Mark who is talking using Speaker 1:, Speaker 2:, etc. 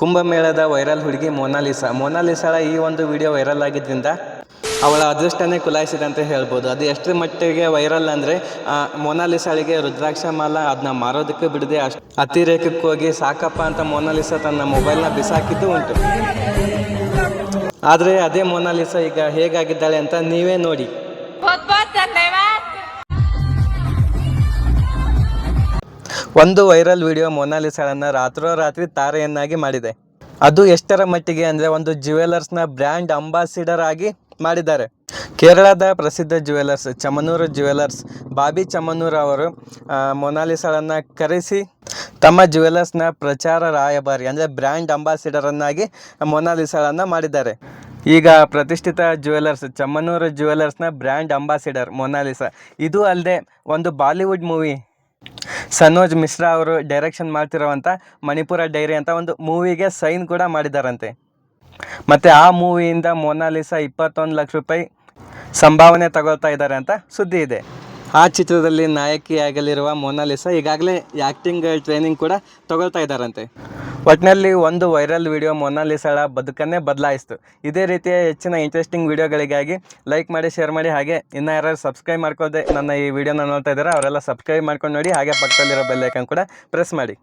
Speaker 1: ಕುಂಭಮೇಳದ viral ಹುಡುಗಿ Mona Lisa. ಮೊನಾಲಿಸಾಳ ಈ ಒಂದು ವಿಡಿಯೋ ವೈರಲ್ ಆಗಿದ್ದರಿಂದ ಅವಳ ಅದೃಷ್ಟನೇ ಕುಲಾಯಿಸಿದೆ ಅಂತ ಹೇಳ್ಬೋದು. ಅದು ಎಷ್ಟರ ಮಟ್ಟಿಗೆ ವೈರಲ್ ಅಂದರೆ ಮೊನಾಲಿಸಾಳಿಗೆ ರುದ್ರಾಕ್ಷ ಮಾಲ ಅದನ್ನ ಮಾರೋದಕ್ಕೆ ಬಿಡದೆ ಅಷ್ಟು ಅತಿರೇಕಕ್ಕೆ ಹೋಗಿ ಸಾಕಪ್ಪ ಅಂತ ಮೊನಾಲಿಸಾ ತನ್ನ ಮೊಬೈಲ್ನ ಬಿಸಾಕಿದ್ದು ಉಂಟು. ಆದರೆ ಅದೇ ಮೊನಾಲಿಸಾ ಈಗ ಹೇಗಾಗಿದ್ದಾಳೆ ಅಂತ ನೀವೇ ನೋಡಿ. ಒಂದು ವೈರಲ್ ವಿಡಿಯೋ ಮೊನಾಲಿಸಾಳನ್ನ ರಾತ್ರೋರಾತ್ರಿ ತಾರೆಯನ್ನಾಗಿ ಮಾಡಿದೆ. ಅದು ಎಷ್ಟರ ಮಟ್ಟಿಗೆ ಅಂದರೆ ಒಂದು ಜ್ಯುವೆಲರ್ಸ್ನ ಬ್ರ್ಯಾಂಡ್ ಅಂಬಾಸಿಡರ್ ಆಗಿ ಮಾಡಿದ್ದಾರೆ. ಕೇರಳದ ಪ್ರಸಿದ್ಧ ಜ್ಯುವೆಲರ್ಸ್ ಚಮನೂರು ಜ್ಯುವೆಲರ್ಸ್ ಬಾಬಿ ಚಮನೂರ್ ಅವರು ಮೊನಾಲಿಸಾಳನ್ನು ಕರೆಸಿ ತಮ್ಮ ಜ್ಯುವೆಲರ್ಸ್ನ ಪ್ರಚಾರ ರಾಯಭಾರಿ ಅಂದರೆ ಬ್ರ್ಯಾಂಡ್ ಅಂಬಾಸಿಡರನ್ನಾಗಿ ಮೊನಾಲಿಸಾಳನ್ನ ಮಾಡಿದ್ದಾರೆ. ಈಗ ಪ್ರತಿಷ್ಠಿತ ಜ್ಯುವೆಲರ್ಸ್ ಚಮ್ಮನೂರು ಜ್ಯುವೆಲರ್ಸ್ನ ಬ್ರ್ಯಾಂಡ್ ಅಂಬಾಸಿಡರ್ ಮೊನಾಲಿಸಾ. ಇದು ಅಲ್ಲದೆ ಒಂದು ಬಾಲಿವುಡ್ ಮೂವಿ ಸನೋಜ್ ಮಿಶ್ರಾ ಅವರು ಡೈರೆಕ್ಷನ್ ಮಾಡ್ತಿರೋವಂಥ ಮಣಿಪುರ ಡೈರಿ ಅಂತ ಒಂದು ಮೂವಿಗೆ ಸೈನ್ ಕೂಡ ಮಾಡಿದಾರಂತೆ. ಮತ್ತು ಆ ಮೂವಿಯಿಂದ ಮೊನಾಲಿಸಾ ಇಪ್ಪತ್ತೊಂದು ಲಕ್ಷ ರೂಪಾಯಿ ಸಂಭಾವನೆ ತಗೊಳ್ತಾ ಇದ್ದಾರೆ ಅಂತ ಸುದ್ದಿ ಇದೆ. ಆ ಚಿತ್ರದಲ್ಲಿ ನಾಯಕಿಯಾಗಲಿರುವ ಮೊನಾಲಿಸಾ ಈಗಾಗಲೇ ಆ್ಯಕ್ಟಿಂಗ್ ಟ್ರೈನಿಂಗ್ ಕೂಡ ತಗೊಳ್ತಾ ಇದ್ದಾರಂತೆ. ಒಟ್ಟಿನಲ್ಲಿ ಒಂದು ವೈರಲ್ ವಿಡಿಯೋ ಮೊನಾಲಿಸಾಳ ಬದುಕನ್ನೇ ಬದಲಾಯಿಸ್ತು. ಇದೇ ರೀತಿಯ ಹೆಚ್ಚಿನ ಇಂಟ್ರೆಸ್ಟಿಂಗ್ ವಿಡಿಯೋಗಳಿಗಾಗಿ ಲೈಕ್ ಮಾಡಿ ಶೇರ್ ಮಾಡಿ, ಹಾಗೆ ಇನ್ನು ಯಾರು ಸಬ್ಸ್ಕ್ರೈಬ್ ಮಾಡ್ಕೋದೆ ನನ್ನ ಈ ವಿಡಿಯೋನ ನೋಡ್ತಾ ಇದ್ದಾರೆ, ಅವರೆಲ್ಲ ಸಬ್ಸ್ಕ್ರೈಬ್ ಮಾಡ್ಕೊಂಡು ನೋಡಿ, ಹಾಗೆ ಪಕ್ಕದಲ್ಲಿರೋ ಬೆಲ್ಲೈಕನ್ ಕೂಡ ಪ್ರೆಸ್ ಮಾಡಿ.